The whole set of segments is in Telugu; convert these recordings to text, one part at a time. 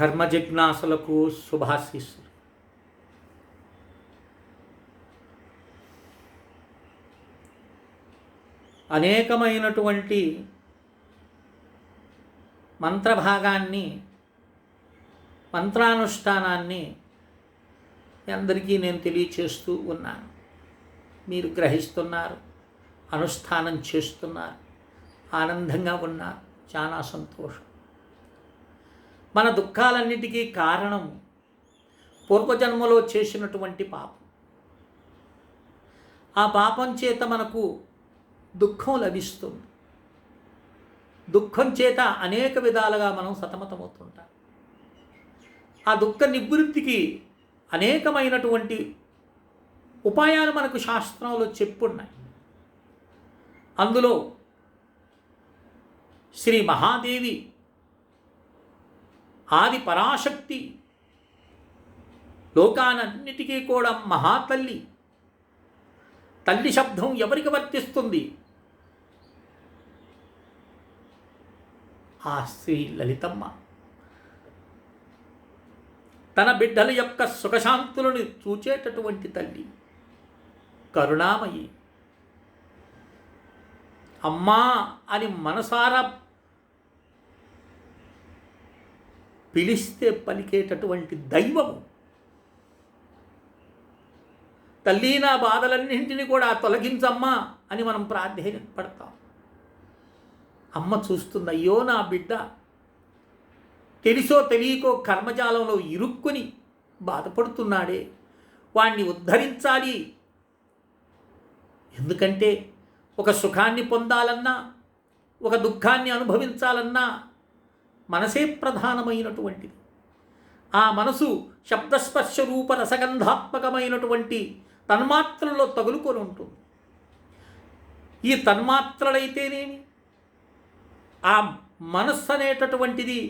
ధర్మ జిజ్ఞాసులకు శుభాశీస్సులు. అనేకమైనటువంటి మంత్రభాగాన్ని మంత్రానుష్ఠానాన్ని అందరికీ నేను తెలియచేస్తూ ఉన్నాను. మీరు గ్రహిస్తున్నారు అనుష్ఠానం చేస్తున్నారు ఆనందంగా ఉన్నారు చాలా సంతోషం. మన దుఃఖాలన్నిటికీ కారణం పూర్వజన్మలో చేసినటువంటి పాపం. ఆ పాపం చేత మనకు దుఃఖం లభిస్తుంది. దుఃఖం చేత అనేక విధాలుగా మనం సతమతమవుతుంటాం. ఆ దుఃఖ నివృత్తికి అనేకమైనటువంటి ఉపాయాలు మనకు శాస్త్రంలో చెప్పున్నాయి. అందులో శ్రీ మహాదేవి ఆది పరాశక్తి. లోకానన్నిటికీ కూడా మహాతల్లి. తల్లి శబ్దం ఎవరికి వర్తిస్తుంది? ఆ శ్రీ లలితమ్మ. తన బిడ్డల యొక్క సుఖశాంతులను చూచేటటువంటి తల్లి. కరుణామయి. అమ్మా అని మనసారా పిలిస్తే పలికేటటువంటి దైవము. తల్లి నా బాధలన్నింటినీ కూడా తొలగించమ్మా అని మనం ప్రార్థన అమ్మ చూస్తుంది అయ్యో నా బిడ్డ తెలిసో తెలియకో కర్మజాలంలో ఇరుక్కుని బాధపడుతున్నాడే. వాణ్ణి ఉద్ధరించాలి. ఎందుకంటే ఒక సుఖాన్ని పొందాలన్నా ఒక దుఃఖాన్ని అనుభవించాలన్నా మనసే ప్రధానమైనటువంటిది ఆ మనసు శబ్దస్పర్శ రూప రసగంధాత్మకమైనటువంటి తన్మాత్రల్లో తగులుకొని ఉంటుంది. ఈ తన్మాత్రలైతేనేమి? ఆ మనస్సు అనేటటువంటిది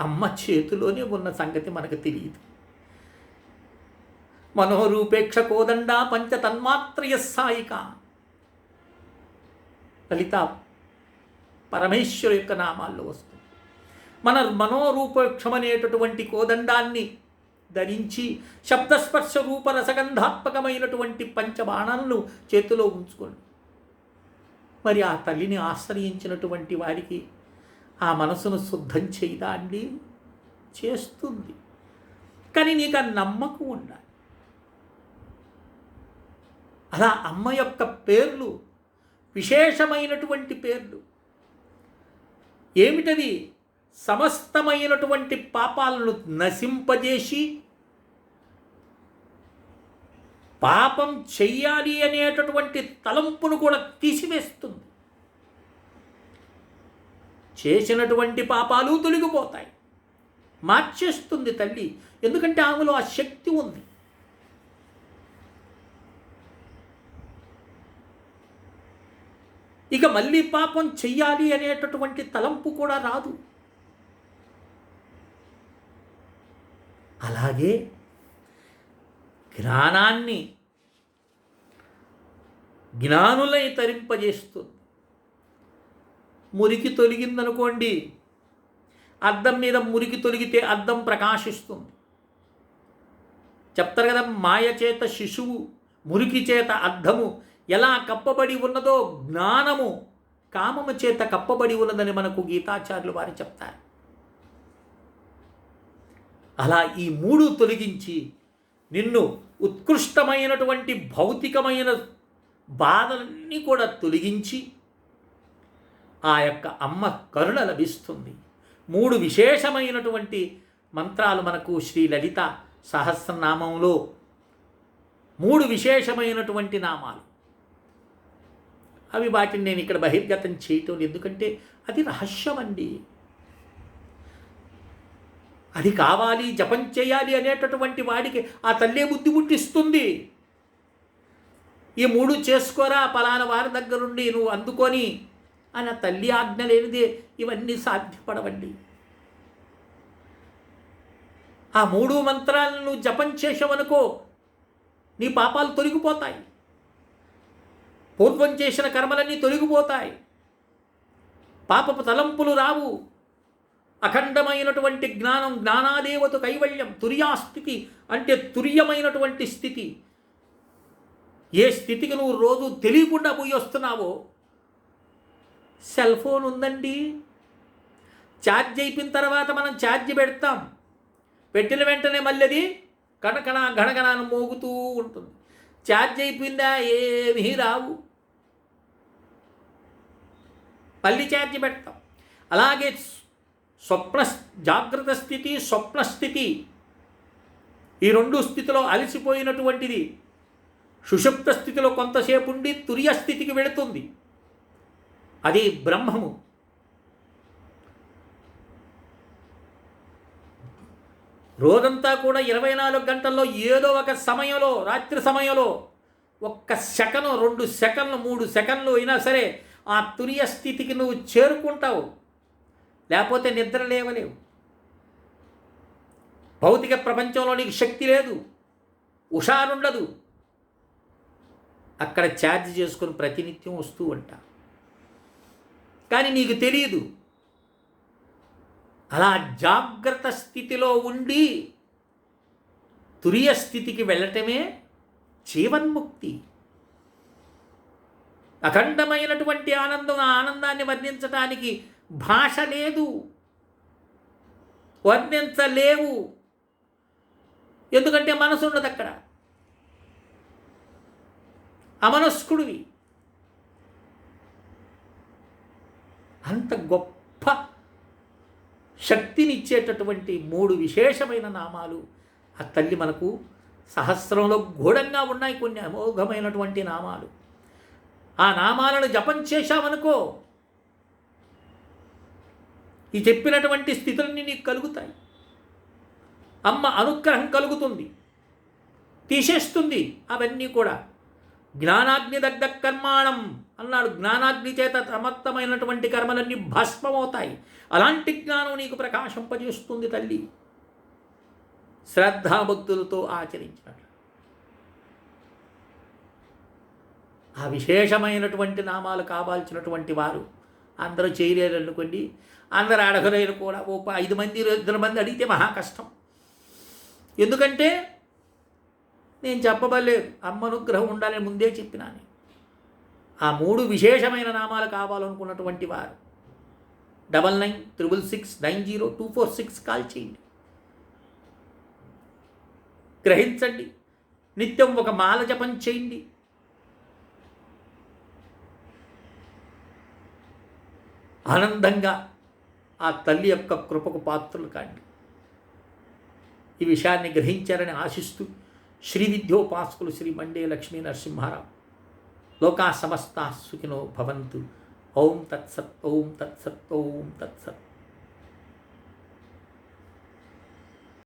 అమ్మ చేతిలోనే ఉన్న సంగతి మనకు తెలియదు. మనోరూపేక్ష కోదండ పంచ తన్మాత్రయ సాయిక లలిత పరమేశ్వరు యొక్క నామాల్లో వస్తుంది. మన మనోరూపక్షమనేటటువంటి కోదండాన్ని ధరించి శబ్దస్పర్శ రూప రసగంధాత్మకమైనటువంటి పంచబాణాలను చేతిలో ఉంచుకోండి. మరి ఆ తల్లిని ఆశ్రయించినటువంటి వారికి ఆ మనసును శుద్ధం చేయదా అండి? చేస్తుంది. కానీ నీకు ఆ నమ్మకం ఉండాలి. అలా అమ్మ యొక్క పేర్లు విశేషమైనటువంటి పేర్లు ఏమిటది? సమస్తమైనటువంటి పాపాలను నశింపజేసి పాపం చెయ్యాలి అనేటటువంటి తలంపును కూడా తీసివేస్తుంది. చేసినటువంటి పాపాలు తొలగిపోతాయి. మార్చేస్తుంది తల్లి. ఎందుకంటే ఆమెలో ఆ శక్తి ఉంది. ఇక మళ్ళీ పాపం చెయ్యాలి అనేటటువంటి తలంపు కూడా రాదు. అలాగే జ్ఞానాన్ని జ్ఞానులై తరింపజేస్తుంది. మురికి తొలగిందనుకోండి అద్దం మీద మురికి తొలిగితే అద్దం ప్రకాశిస్తుంది. చెప్తారు కదా మాయ చేత శిశువు మురికి చేత అద్దము ఎలా కప్పబడి ఉన్నదో జ్ఞానము కామము చేత కప్పబడి ఉన్నదని మనకు గీతాచార్యులు వారు చెప్తారు. అలా ఈ మూడు తొలగించి నిన్ను ఉత్కృష్టమైనటువంటి భౌతికమైన బాధలన్నీ కూడా తొలగించి ఆ యొక్క అమ్మ కరుణ లభిస్తుంది. మూడు విశేషమైనటువంటి మంత్రాలు మనకు శ్రీ లలిత సహస్రనామంలో మూడు విశేషమైనటువంటి నామాలు. అవి వాటిని నేను ఇక్కడ బహిర్గతం చేయటం ఎందుకంటే అది రహస్యం అండి అది కావాలి జపం చేయాలి అనేటటువంటి వాడికి ఆ తల్లే బుద్ధి పుట్టిస్తుంది ఈ మూడు చేసుకోరా పలానా వారి దగ్గరుండి నువ్వు అందుకొని అని ఆ తల్లి ఆజ్ఞ లేనిదే ఇవన్నీ సాధ్యపడవండి. ఆ మూడు మంత్రాలను నువ్వు జపం చేసావనుకో నీ పాపాలు తొలగిపోతాయి. పూర్వం చేసిన కర్మలన్నీ తొలగిపోతాయి. పాపపు తలంపులు రావు. అఖండమైనటువంటి జ్ఞానం జ్ఞానాదేవత కైవల్యం తుర్యాస్థితి అంటే తుర్యమైనటువంటి స్థితి. ఏ స్థితికి నువ్వు రోజు తెలియకుండా పోయి వస్తున్నావో? సెల్ ఫోన్ ఉందండి. ఛార్జ్ అయిపోయిన తర్వాత మనం ఛార్జ్ పెడతాం. పెట్టిన వెంటనే మళ్ళీ అది కణకణ గణగణాన్ని మోగుతూ ఉంటుంది. ఛార్జ్ అయిపోయిందా? ఏమీ రావు. పల్లి ఛార్జ్ పెడతాం. అలాగే స్వప్న జాగ్రత్త స్థితి స్వప్న స్థితి. ఈ రెండు స్థితిలో అలసిపోయినటువంటిది సుషుప్త స్థితిలో కొంతసేపు ఉండి తుర్య స్థితికి వెళుతుంది. అది బ్రహ్మము. రోజంతా కూడా ఇరవై నాలుగు గంటల్లో ఏదో ఒక సమయంలో రాత్రి సమయంలో ఒక్క సెకను రెండు సెకండ్లు మూడు సెకండ్లు అయినా సరే ఆ తురియ స్థితికి నువ్వు చేరుకుంటావు. లేకపోతే నిద్ర లేవలేవు. భౌతిక ప్రపంచంలో నీకు శక్తి లేదు. హుషారుండదు అక్కడ ఛార్జ్ చేసుకుని ప్రతినిత్యం వస్తూ ఉంటా. కానీ నీకు తెలియదు అలా జాగ్రత్త స్థితిలో ఉండి తురియ స్థితికి వెళ్ళటమే జీవన్ముక్తి. అఖండమైనటువంటి ఆనందం ఆ ఆనందాన్ని వర్ణించడానికి భాష లేదు. వర్ణించలేవు. ఎందుకంటే మనసు ఉండదు అక్కడ. అమనస్కుడివి. అంత గొప్ప శక్తినిచ్చేటటువంటి మూడు విశేషమైన నామాలు ఆ తల్లి మనకు సహస్రంలో గూఢంగా ఉన్నాయి. కొన్ని అమోఘమైనటువంటి నామాలు. ఆ నామాలను జపం చేశామనుకో ఈ చెప్పినటువంటి స్థితులన్నీ నీకు కలుగుతాయి. అమ్మ అనుగ్రహం కలుగుతుంది. తీసేస్తుంది. అవన్నీ కూడా. జ్ఞానాగ్ని దగ్ధ కర్మాణం అన్నాడు. జ్ఞానాగ్ని చేత సమర్థమైనటువంటి కర్మలన్నీ భస్మమవుతాయి. అలాంటి జ్ఞానం నీకు ప్రకాశింపజేస్తుంది తల్లి. శ్రద్ధాభక్తులతో ఆచరించినట్లు ఆ విశేషమైనటువంటి నామాలు కావాల్సినటువంటి వారు అందరూ చేయలేరు అనుకోండి అందరు అడగలేరు కూడా ఓ ఐదు మంది ఇద్దరు మంది అడిగితే మహా కష్టం. ఎందుకంటే నేను చెప్పబలేదు అమ్మనుగ్రహం ఉండాలని ముందే చెప్పినాను ఆ మూడు విశేషమైన నామాలు కావాలనుకున్నటువంటి వారు double nine triple six nine zero two four six call చేయండి. గ్రహించండి. నిత్యం ఒక మాల జపం చేయండి. ఆనందంగా ఆ తల్లి యొక్క కృపకు పాత్రలు కాండి. ఈ విషయాన్ని గ్రహించారని ఆశిస్తూ శ్రీ విద్యోపాసకులు శ్రీ మండే లక్ష్మీ నరసింహారావు లోకా సమస్త సుఖినో భవంతు. ఓం తత్సత్ ఓం తత్సత్ ఓం తత్సత్.